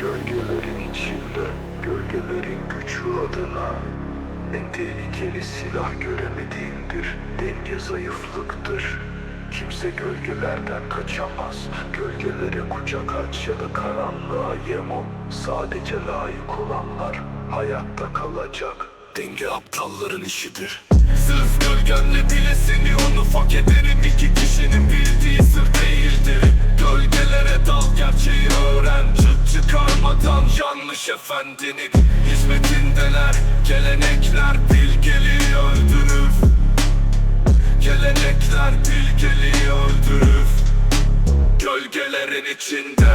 Gölgelerin içinde, gölgelerin gücü adına. En tehlikeli silah göremediğindir, denge zayıflıktır. Kimse gölgelerden kaçamaz, gölgelere kucak aç ya da karanlığa yem ol. Sadece layık olanlar hayatta kalacak, denge aptalların işidir. Sırf gölgenle dilesini onu fark ederim. İki kişinin bildiği sır değildir efendinin Hizmetindeler. Gelenekler bilgeliği öldürür. Gelenekler bilgeliği öldürür. Gölgelerin içinde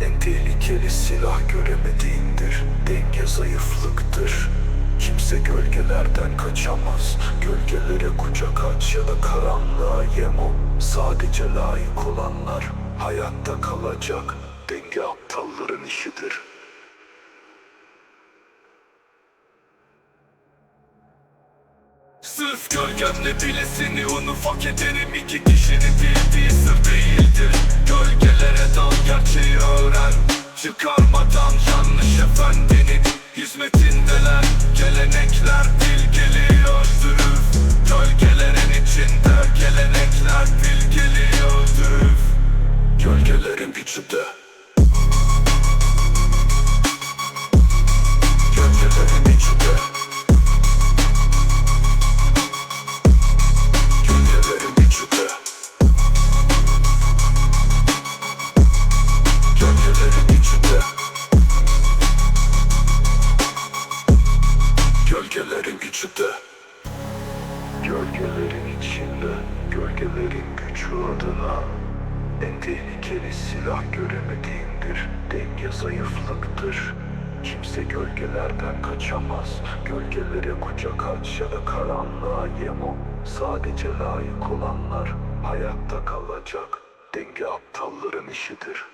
En tehlikeli silah göremediğindir. Denge zayıflıktır. Kimse gölgelerden kaçamaz. Gölgelere kucak aç ya da karanlığa yem ol. Sadece layık olanlar hayatta kalacak. Denge aptalların işidir. Sırf gölgemle bilesini onu fark ederim. İki kişinin bildiği sır değildir. Gölgelere kötü Kötü kötü Gölgelerin gücüde Gölgelerin içinde Gölgelerin gücü adına tehlikeli silah göremediğindir. Denge zayıflıktır. Kimse gölgelerden kaçamaz. Gölgelere kucak aç ya da karanlığa yem ol. Sadece layık olanlar hayatta kalacak. Denge aptalların işidir